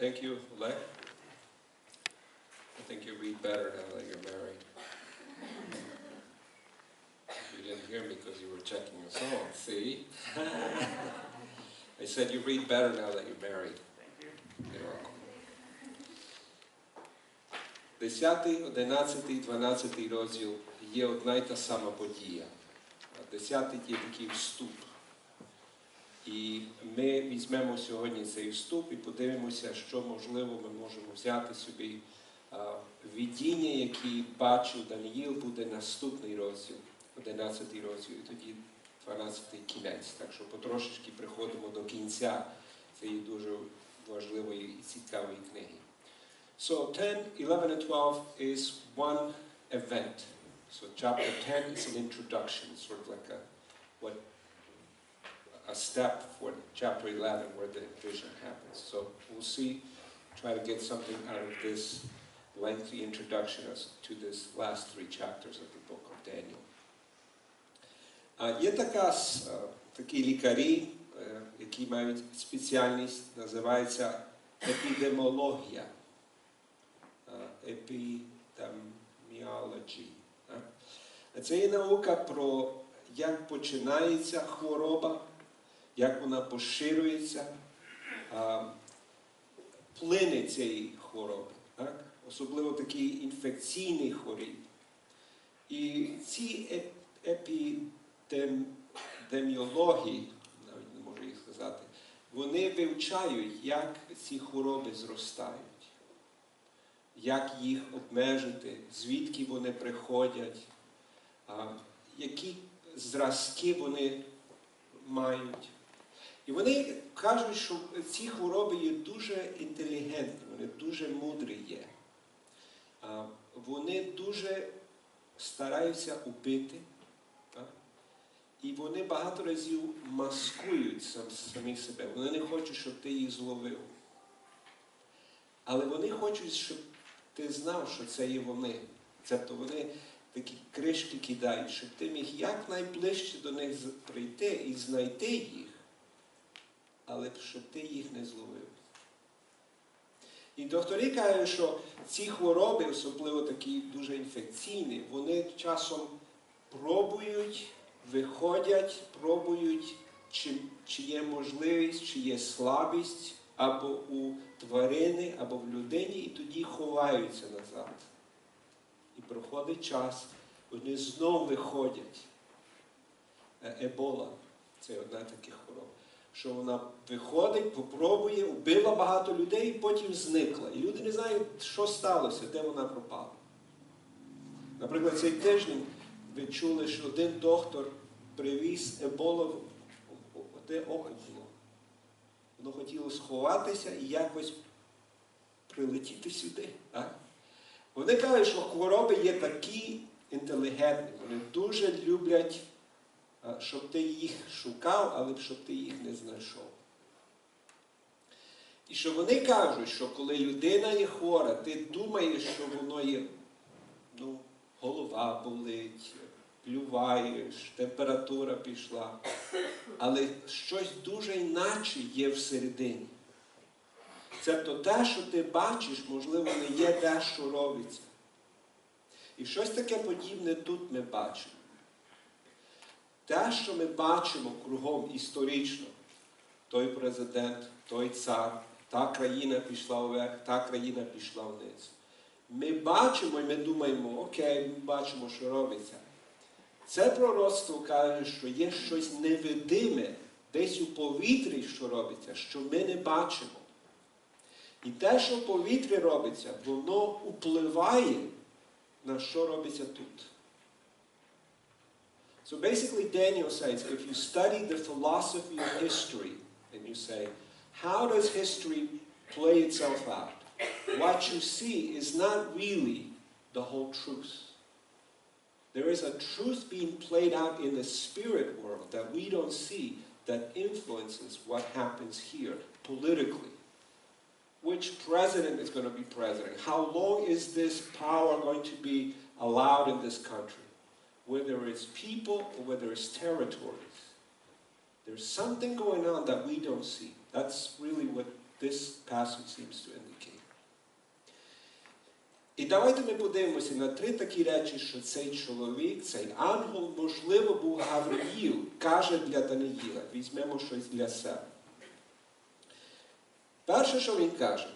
Thank you, Oleg. I think you read better now that you're married. You didn't hear me because you were checking your song, see? I said you read better now that you're married. Thank you. You're welcome. 10, 11, 12 розділ є одна й та сама подія. А 10 є такий вступ. І ми візьмемо сьогодні цей вступ і подивимося, що можливо ми можемо взяти собі а, видіння, які бачив Даниїл, буде наступний розділ, 11 розділ, і тоді 12 кінець. Так що потрошечки приходимо до кінця цієї дуже важливої і цікавої книги. So 10, 11, and 12 is one event. So chapter 10 is an introduction, sort of like a what a step for chapter 11 where the vision happens. So we'll see, try to get something out of this lengthy introduction as to this last three chapters of the book of Daniel. Є така, такі лікарі, е, які мають спеціальність, називається епідемологія. Epidemiology. Це є наука про як починається хвороба, як вона поширюється, а, плини цієї хвороби, так? особливо такі інфекційні хворіб. І ці еп- епідеміологи, навіть не можу їх сказати, вони вивчають, як ці хвороби зростають, як їх обмежити, звідки вони приходять, які зразки вони мають. І вони кажуть, що ці хвороби є дуже інтелігентні, вони дуже мудрі є. Вони дуже стараються убити. І вони багато разів маскують сам, самі себе. Вони не хочуть, щоб ти їх зловив. Але вони хочуть, щоб ти знав, що це є вони. Тобто вони такі кришки кидають, щоб ти міг якнайближче до них прийти і знайти їх, але щоб ти їх не зловив. І доктори кажуть, що ці хвороби, особливо такі дуже інфекційні, вони часом пробують, виходять, пробують, чи, чи є можливість, чи є слабість або у тварини, або в людині, і тоді ховаються назад. І проходить час, вони знову виходять. Е, Ебола це одна з таких хвороб. Що вона виходить, попробує, вбила багато людей і потім зникла. І люди не знають, що сталося, де вона пропала. Наприклад, цей тиждень ви чули, що один доктор привіз еболу в- око було. Воно хотіло сховатися і якось прилетіти сюди. Так? Вони кажуть, що хвороби є такі інтелігентні, вони дуже люблять, а, щоб ти їх шукав, але щоб ти їх не знайшов. І що вони кажуть, що коли людина є хвора, ти думаєш, що воно є, ну, голова болить, плюваєш, температура пішла, але щось дуже іначе є всередині. Тобто те, що ти бачиш, можливо, не є те, що робиться. І щось таке подібне тут ми бачимо. Те, що ми бачимо кругом історично, той президент, той цар, та країна пішла вверх, та країна пішла вниз. Ми бачимо і ми думаємо, окей, ми бачимо, що робиться. Це пророцтво каже, що є щось невидиме, десь у повітрі, що робиться, що ми не бачимо. І те, що в повітрі робиться, воно впливає на що робиться тут. So basically, Daniel says if you study the philosophy of history and you say, how does history play itself out? What you see is not really the whole truth. There is a truth being played out in the spirit world that we don't see that influences what happens here politically. Which president is going to be president? How long is this power going to be allowed in this country? Whether it's people or whether it's territories. There's something going on that we don't see. That's really what this passage seems to indicate. І давайте ми подивимося на три такі речі, що цей чоловік, цей ангел, можливо, був Гавриїл, каже для Даниїла. Візьмемо щось для себе. Перше, що він каже,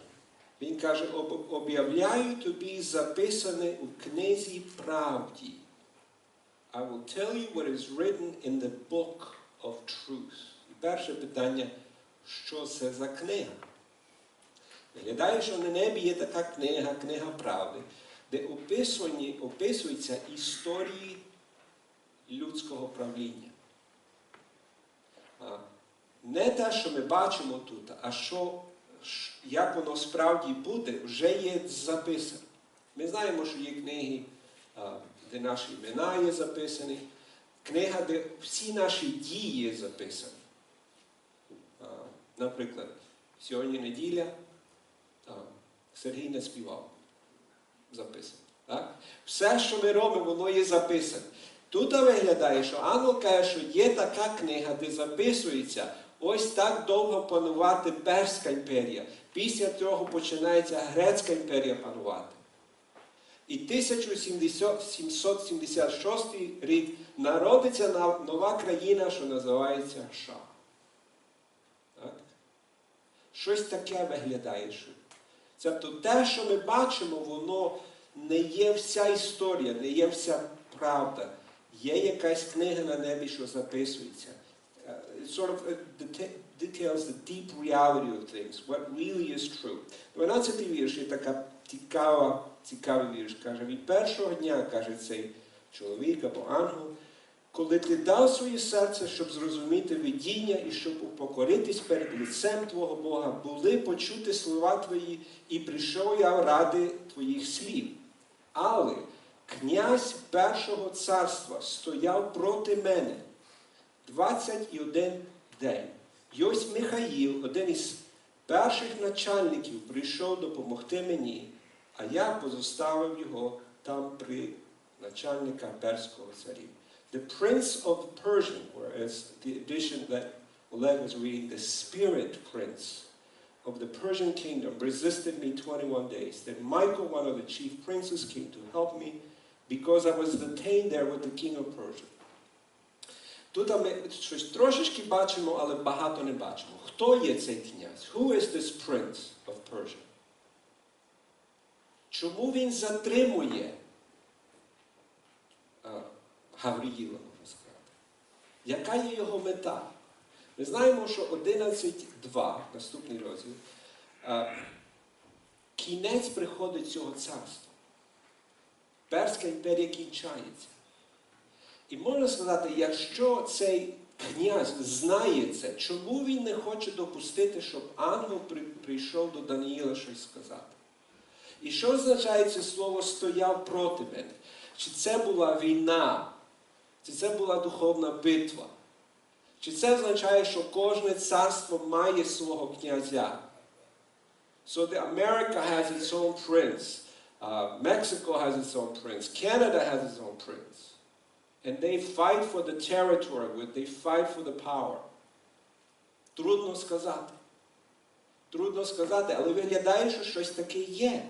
він каже, об'являю тобі записане у книзі правді. I will tell you what is written in the book of truth. І перше питання, що це за книга? Виглядає, що на небі є така книга, книга правди, де описані, описуються історії людського правління. Не те, що ми бачимо тут, а що, як воно справді буде, вже є записано. Ми знаємо, що є книги, де наші імена є записані, книга, де всі наші дії записані. Наприклад, сьогодні неділя, Сергій не співав. Записано. Так? Все, що ми робимо, воно є записане. Тут виглядає, що ангел каже, що є така книга, де записується ось так довго панувати Перська імперія. Після цього починається Грецька імперія панувати. І 1776 рік народиться нова країна, що називається США. Так? Щось таке виглядає. Тобто те, що ми бачимо, воно не є вся історія, не є вся правда. Є якась книга на небі, що записується. Uh, sort of uh, details the deep reality of things, what really is true. 12 вірш є така цікава, цікавий вірш. Каже, від першого дня, каже цей чоловік або ангел, коли ти дав своє серце, щоб зрозуміти видіння і щоб упокоритись перед лицем Твого Бога, були почути слова Твої, і прийшов я ради Твоїх слів. Але князь першого царства стояв проти мене 21 день. І ось Михаїл, один із перших начальників, прийшов допомогти мені, а я позоставив його там при начальника перського царів. The prince of Persian, whereas the edition that Oleg was reading, the spirit prince of the Persian kingdom resisted me 21 days. Then Michael, one of the chief princes, came to help me because I was detained there with the king of Persia. Тут ми щось трошечки бачимо, але багато не бачимо. Хто є цей князь? Who is this prince of Persia? Чому він затримує а, Гавриїла, можна сказати? Яка є його мета? Ми знаємо, що 11.2, наступний розділ, кінець приходить цього царства. Перська імперія кінчається. І можна сказати, якщо цей князь знає це, чому він не хоче допустити, щоб ангел прийшов до Даниїла щось сказати? І що означає це слово стояв проти мене? Чи це була війна? Чи це була духовна битва? Чи це означає, що кожне царство має свого князя? So the America has its own prince. Uh, Mexico has its own prince. Canada has its own prince. And they fight for the territory, they fight for the power. Трудно сказати. Трудно сказати, але виглядає, що щось таке є.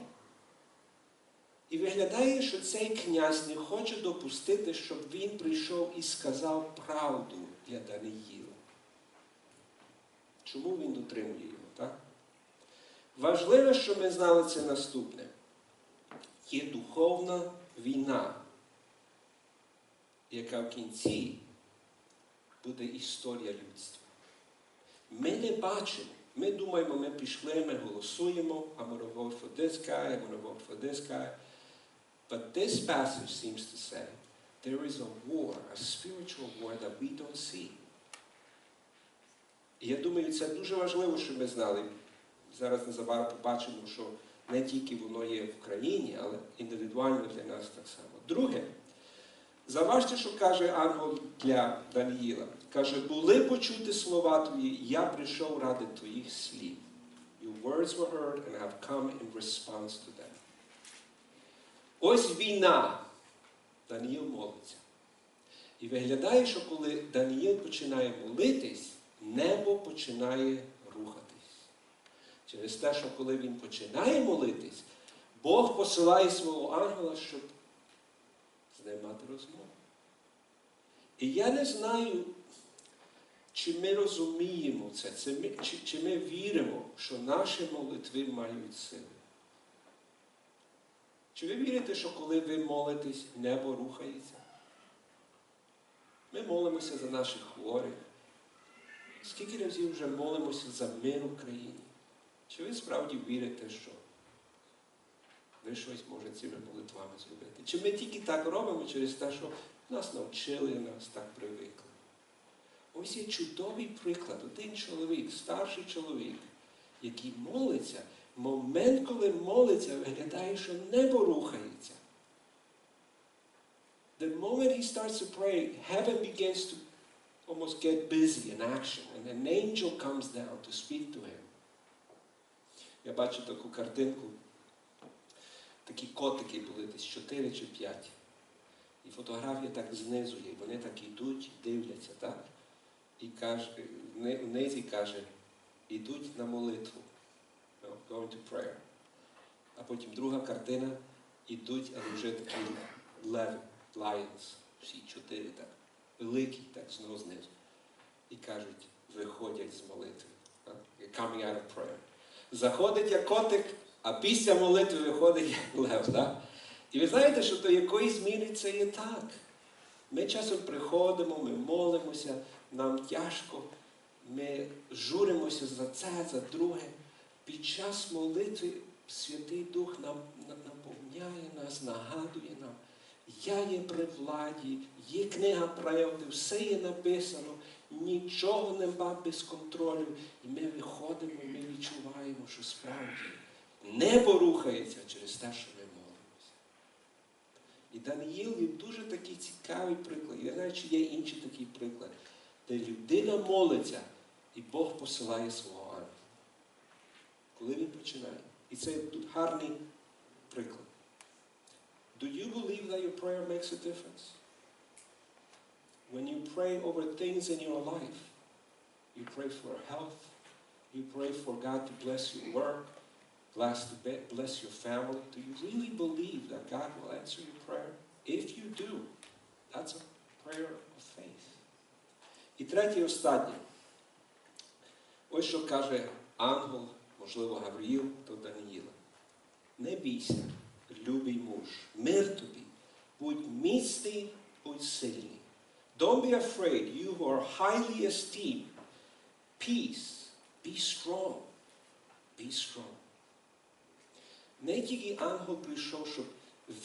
І виглядає, що цей князь не хоче допустити, щоб він прийшов і сказав правду для Даниїла. Чому він дотримує його, так? Важливо, що ми знали це наступне. Є духовна війна, яка в кінці буде історія людства. Ми не бачимо. Ми думаємо, ми пішли, ми голосуємо, I'm going to But this passage seems to say there is a war, a spiritual war that we don't see. І я думаю, це дуже важливо, щоб ми знали. Зараз незабаром побачимо, що не тільки воно є в країні, але індивідуально для нас так само. Друге, заважте, що каже ангел для Даниїла. Каже, були почути слова твої, я прийшов ради твоїх слів. Your words were heard and have come in response to them. Ось війна. Даниїл молиться. І виглядає, що коли Даниїл починає молитись, небо починає рухатись. Через те, що коли він починає молитись, Бог посилає свого ангела, щоб з ним мати розмову. І я не знаю, чи ми розуміємо це, чи, ми віримо, що наші молитви мають сили. Чи ви вірите, що коли ви молитесь, небо рухається? Ми молимося за наших хворих. Скільки разів вже молимося за мир в країні? Чи ви справді вірите, що ви щось можете цими молитвами зробити? Чи ми тільки так робимо через те, що нас навчили, нас так привикли? Ось є чудовий приклад. Один чоловік, старший чоловік, який молиться, момент, коли молиться, виглядає, що небо рухається. The moment he starts to pray, heaven begins to almost get busy in action, and an angel comes down to speak to him. Я бачу таку картинку. Такі котики були десь 4 чи 5. І фотографія так знизу є. Вони так йдуть, дивляться, так? І каже, вни- внизі каже, ідуть на молитву. Going to prayer. А потім друга картина, ідуть, але вже такі леви, lions, всі чотири так, великі, так, знову знизу. І кажуть, виходять з молитви. Coming out of prayer. Заходить як котик, а після молитви виходить як лев. Так? І ви знаєте, що до якоїсь міри це є так. Ми часом приходимо, ми молимося, нам тяжко, ми журимося за це, за друге. Під час молитви Святий Дух нам наповняє нас, нагадує нам. Я є при владі, є книга правди, все є написано, нічого нема без контролю. І ми виходимо, ми відчуваємо, що справді небо рухається через те, що ми молимося. І Даниїл є дуже такий цікавий приклад. Я знаю, чи є інший такий приклад, де людина молиться, і Бог посилає свого ангела. Коли він починає. І це тут гарний приклад. Do you believe that your prayer makes a difference? When you pray over things in your life, you pray for health, you pray for God to bless your work, bless, to be- bless your family. Do you really believe that God will answer your prayer? If you do, that's a prayer of faith. І третє і останнє. Ось що каже ангел, можливо, Гавриїл до Даниїла. Не бійся, любий муж, мир тобі, будь міцний, будь сильний. Don't be afraid, you who are highly esteemed. Peace, be strong, be strong. Не тільки ангел прийшов, щоб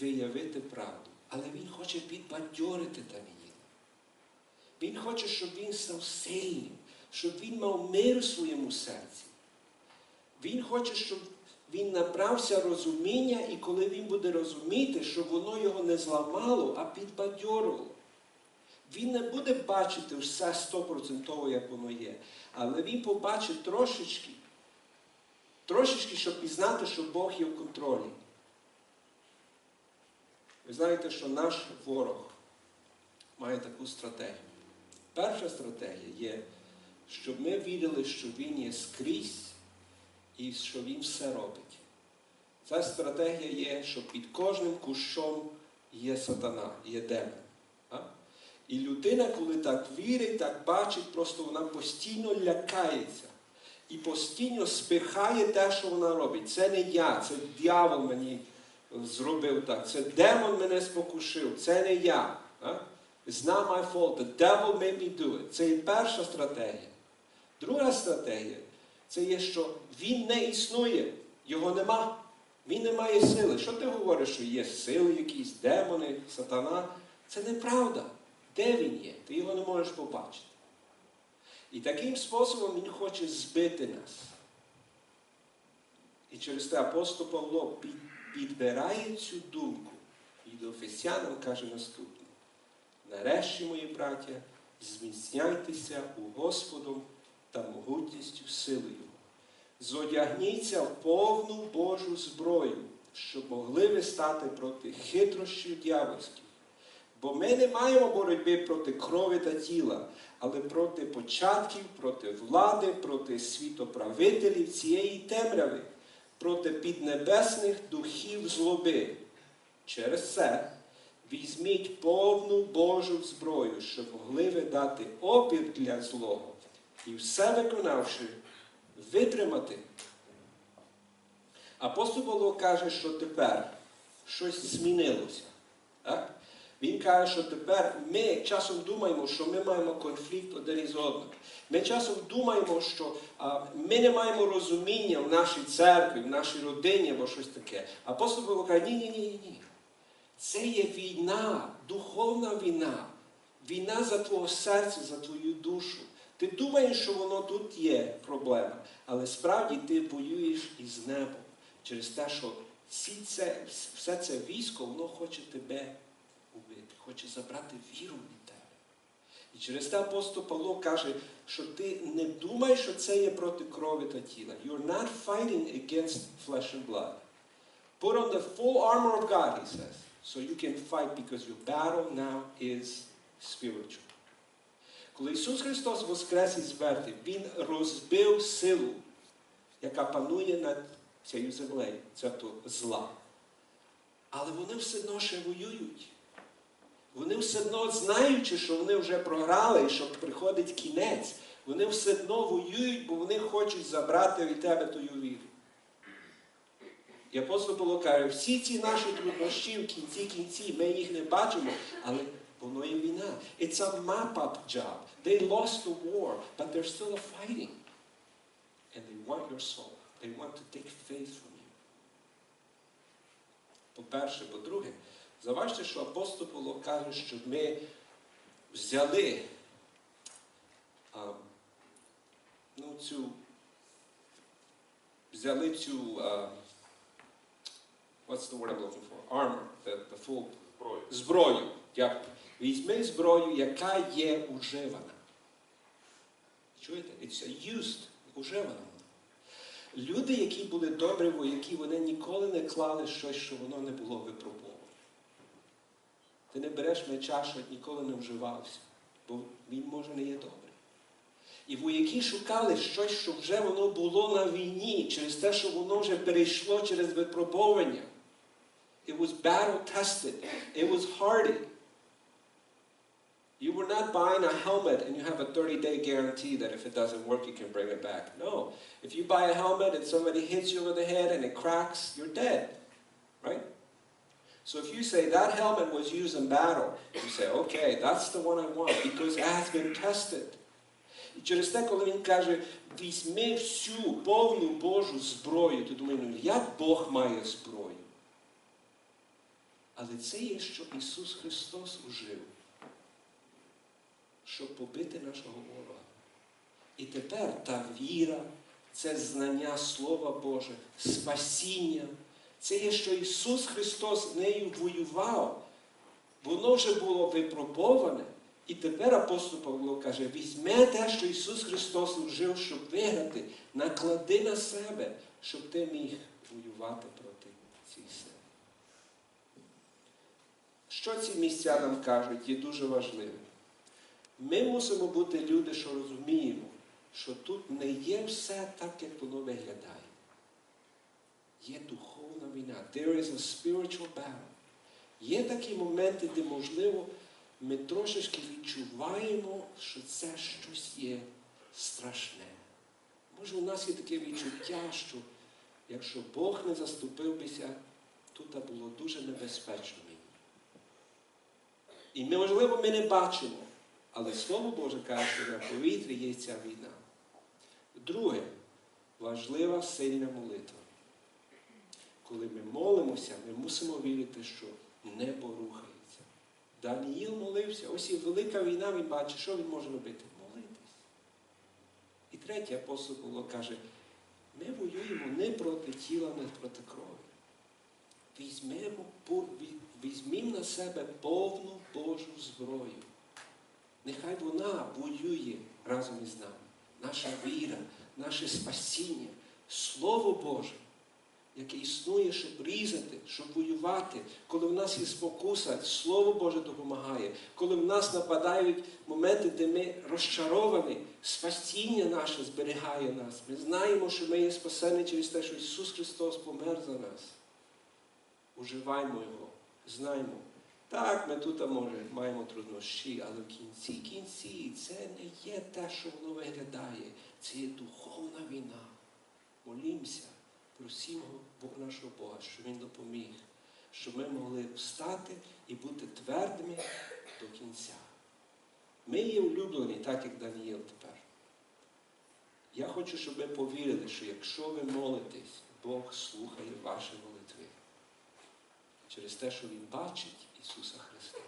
виявити правду, але він хоче підбадьорити Даниїла. Він хоче, щоб він став сильним, щоб він мав мир у своєму серці. Він хоче, щоб він набрався розуміння, і коли він буде розуміти, що воно його не зламало, а підбадьорило. Він не буде бачити все стопроцентово, як воно є. Але він побачить трошечки, трошечки, щоб пізнати, що Бог є в контролі. Ви знаєте, що наш ворог має таку стратегію. Перша стратегія є, щоб ми вірили, що він є скрізь і що він все робить. Ця стратегія є, що під кожним кущом є сатана, є демон. І людина, коли так вірить, так бачить, просто вона постійно лякається і постійно спихає те, що вона робить. Це не я, це дьявол мені зробив так. Це демон мене спокушив, це не я. It's not my fault. The devil made me do it. Це і перша стратегія. Друга стратегія це є, що він не існує, його нема. Він не має сили. Що ти говориш, що є сили якісь, демони, сатана? Це неправда. Де він є? Ти його не можеш побачити. І таким способом він хоче збити нас. І через те апостол Павло підбирає цю думку і до Ефесянам каже наступне. Нарешті, мої браття, зміцняйтеся у Господом та могутністю сили Його. Зодягніться в повну Божу зброю, щоб могли ви стати проти хитрощів дьявольських. Бо ми не маємо боротьби проти крові та тіла, але проти початків, проти влади, проти світоправителів цієї темряви, проти піднебесних духів злоби. Через це візьміть повну Божу зброю, щоб могли ви дати опір для злого і все виконавши, витримати. Апостол Павло каже, що тепер щось змінилося. Так? Він каже, що тепер ми часом думаємо, що ми маємо конфлікт один із одним. Ми часом думаємо, що а, ми не маємо розуміння в нашій церкві, в нашій родині або щось таке. Апостол Павло каже, ні, ні, ні, ні. Це є війна, духовна війна. Війна за твого серця, за твою душу. Ти думаєш, що воно тут є проблема, але справді ти воюєш із небом через те, що всі це, все це військо, воно хоче тебе убити, хоче забрати віру від тебе. І через те апостол Павло каже, що ти не думаєш, що це є проти крові та тіла. You're not fighting against flesh and blood. Put on the full armor of God, he says, so you can fight because your battle now is spiritual. Коли Ісус Христос воскрес із мертвих, Він розбив силу, яка панує над цією землею, то зла. Але вони все одно ще воюють. Вони все одно, знаючи, що вони вже програли що приходить кінець, вони все одно воюють, бо вони хочуть забрати від тебе тою віру. І апостол Павло каже, всі ці наші труднощі в кінці кінці, ми їх не бачимо, але воно є війна. It's a map-up job. They lost the war, but they're still fighting. And they want your soul. They want to take faith from you. По-перше, по-друге, заважте, що апостол Павло каже, щоб ми взяли а, ну, цю, взяли цю а, what's the word I'm looking for? Armor, the, the full Зброю. зброю. Дякую. Візьми зброю, яка є уживана. Чуєте? It's used, уживана. Люди, які були добрі вояки, вони ніколи не клали щось, що воно не було випробовано. Ти не береш меча, що ніколи не вживався, бо він може не є добрий. І вояки шукали щось, що вже воно було на війні, через те, що воно вже перейшло через випробовування. It was battle tested. It was hardy. You were not buying a helmet and you have a 30 day guarantee that if it doesn't work, you can bring it back. No. If you buy a helmet and somebody hits you over the head and it cracks, you're dead. Right? So if you say that helmet was used in battle, you say, okay, that's the one I want because it has been tested. І через те, коли він каже, візьми всю повну Божу зброю, ти думаєш, ну як Бог має зброю? Але це є, що Ісус Христос ужив, Щоб побити нашого ворога. І тепер та віра, це знання Слова Боже, спасіння, це є, що Ісус Христос нею воював. Воно вже було випробоване. І тепер апостол Павло каже, візьме те, що Ісус Христос служив, щоб виграти, наклади на себе, щоб ти міг воювати проти цих сил. Що ці місця нам кажуть, є дуже важливим. Ми мусимо бути люди, що розуміємо, що тут не є все так, як воно виглядає. Є духовна війна. There is a spiritual battle. Є такі моменти, де, можливо, ми трошечки відчуваємо, що це щось є страшне. Може, у нас є таке відчуття, що якщо Бог не заступив бися, тут було дуже небезпечно. І можливо, ми не бачимо, але Слово Боже каже, що на повітрі є ця війна. Друге, важлива сильна молитва. Коли ми молимося, ми мусимо вірити, що небо рухається. Даніїл молився, ось і велика війна, він бачить, що він може робити? Молитись. І третє апостол Павло каже, ми воюємо не проти тіла, не проти крові. Візьмемо, візьмімо на себе повну Божу зброю. Нехай вона воює разом із нами. Наша віра, наше спасіння, Слово Боже. яке існує, щоб різати, щоб воювати, коли в нас є спокуса, Слово Боже допомагає, коли в нас нападають моменти, де ми розчаровані, спасіння наше зберігає нас. Ми знаємо, що ми є спасені через те, що Ісус Христос помер за нас. Уживаймо Його, знаємо. Так, ми тут може маємо труднощі, але в кінці кінці це не є те, що воно виглядає. Це є духовна війна. Молімося, просімо нашого Бога, щоб Він допоміг, щоб ми могли встати і бути твердими до кінця. Ми є улюблені, так як Даніїл тепер. Я хочу, щоб ви повірили, що якщо ви молитесь, Бог слухає ваші молитви. Через те, що Він бачить Ісуса Христа.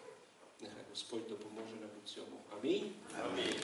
Нехай Господь допоможе нам у цьому. Амінь. Амінь.